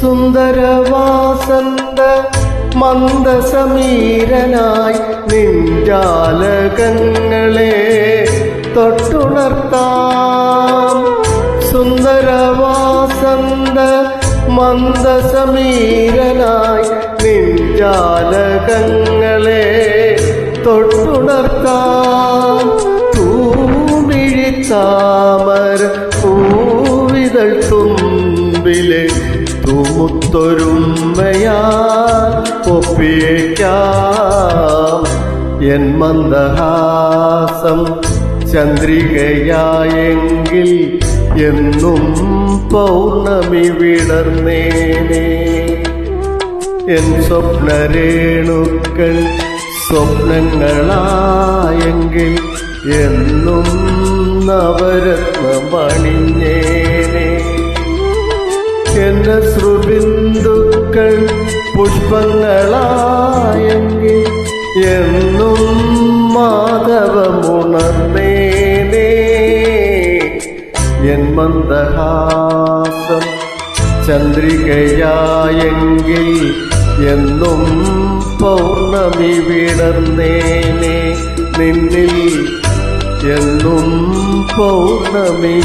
സുന്ദരവാസന്ത മന്ദസമീരനായി നിഞ്ചാലകങ്ങളെ തൊട്ടുണർത്താം. സുന്ദരവാസന്ത മന്ദസമീരനായി നിഞ്ചാലകങ്ങളെ തൊട്ടുണർത്താം. തൂമിഴി പൂവിതൾ തുമ്പിലെ തൂമുത്തൊരുമ്മയാൽ ഒപ്പിയേക്കാം. N മന്ദഹാസം ചന്ദ്രികയായെങ്കിൽ എന്നും പൗർണമി വിടർന്നേനേ. N സ്വപ്നരേണുക്കൾ സ്വപ്നങ്ങളായെങ്കിൽ എന്നും നവരത്നമണിഞ്ഞേനെ എന്റെ ശ്രുബിന്ദുക്കൾ പുഷ്പങ്ങളായെങ്കിൽ എന്നും മാധവമുണർന്നേനേ. എൻ മന്ദഹാസം ചന്ദ്രികയായെങ്കിൽ എന്നും പൗർണമി വിടർന്നേനെ നിന്നിൽ എന്നും പൗർണമി